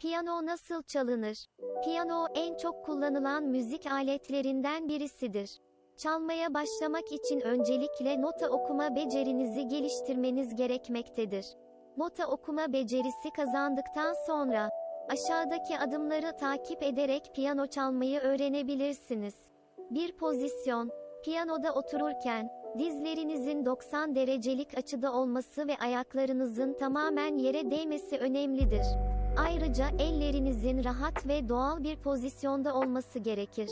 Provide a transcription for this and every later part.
Piyano nasıl çalınır? Piyano en çok kullanılan müzik aletlerinden birisidir. Çalmaya başlamak için öncelikle nota okuma becerinizi geliştirmeniz gerekmektedir. Nota okuma becerisi kazandıktan sonra aşağıdaki adımları takip ederek piyano çalmayı öğrenebilirsiniz. Bir pozisyon, piyanoda otururken dizlerinizin 90 derecelik açıda olması ve ayaklarınızın tamamen yere değmesi önemlidir. Ayrıca ellerinizin rahat ve doğal bir pozisyonda olması gerekir.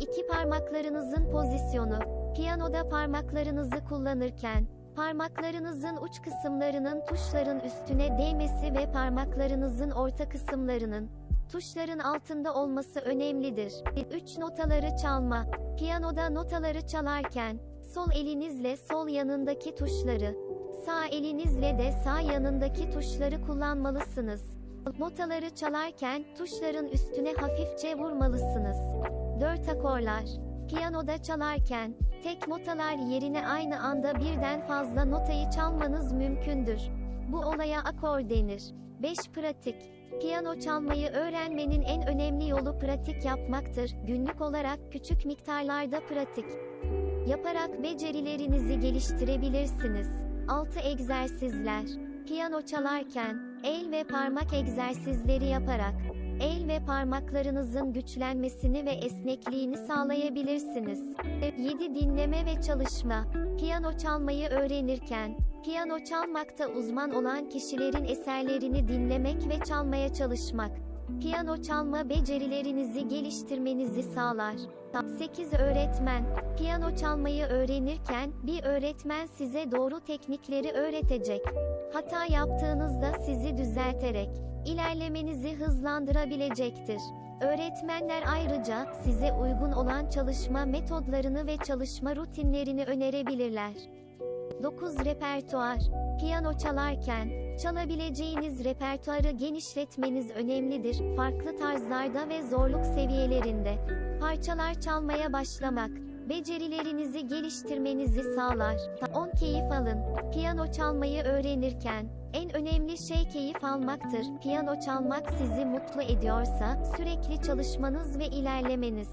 İki parmaklarınızın pozisyonu. Piyanoda parmaklarınızı kullanırken, parmaklarınızın uç kısımlarının tuşların üstüne değmesi ve parmaklarınızın orta kısımlarının tuşların altında olması önemlidir. 3 notaları çalma. Piyanoda notaları çalarken, sol elinizle sol yanındaki tuşları, sağ elinizle de sağ yanındaki tuşları kullanmalısınız. Notaları çalarken tuşların üstüne hafifçe vurmalısınız. 4 akorlar. Piyanoda çalarken tek notalar yerine aynı anda birden fazla notayı çalmanız mümkündür. Bu olaya akor denir. 5 pratik. Piyano çalmayı öğrenmenin en önemli yolu pratik yapmaktır. Günlük olarak küçük miktarlarda pratik yaparak becerilerinizi geliştirebilirsiniz. 6 egzersizler. Piyano çalarken el ve parmak egzersizleri yaparak el ve parmaklarınızın güçlenmesini ve esnekliğini sağlayabilirsiniz. 7 dinleme ve çalışma. Piyano çalmayı öğrenirken piyano çalmakta uzman olan kişilerin eserlerini dinlemek ve çalmaya çalışmak piyano çalma becerilerinizi geliştirmenizi sağlar. 8 öğretmen. Piyano çalmayı öğrenirken bir öğretmen size doğru teknikleri öğretecek. Hata yaptığınızda sizi düzelterek ilerlemenizi hızlandırabilecektir. Öğretmenler ayrıca size uygun olan çalışma metodlarını ve çalışma rutinlerini önerebilirler. 9 repertuar. Piyano çalarken, çalabileceğiniz repertuarı genişletmeniz önemlidir. Farklı tarzlarda ve zorluk seviyelerinde. Parçalar çalmaya başlamak, becerilerinizi geliştirmenizi sağlar. 10 keyif alın. Piyano çalmayı öğrenirken, en önemli şey keyif almaktır. Piyano çalmak sizi mutlu ediyorsa, sürekli çalışmanız ve ilerlemeniz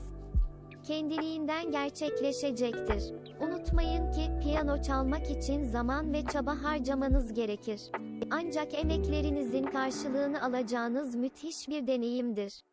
kendiliğinden gerçekleşecektir. Unutmayın ki piyano çalmak için zaman ve çaba harcamanız gerekir. Ancak emeklerinizin karşılığını alacağınız müthiş bir deneyimdir.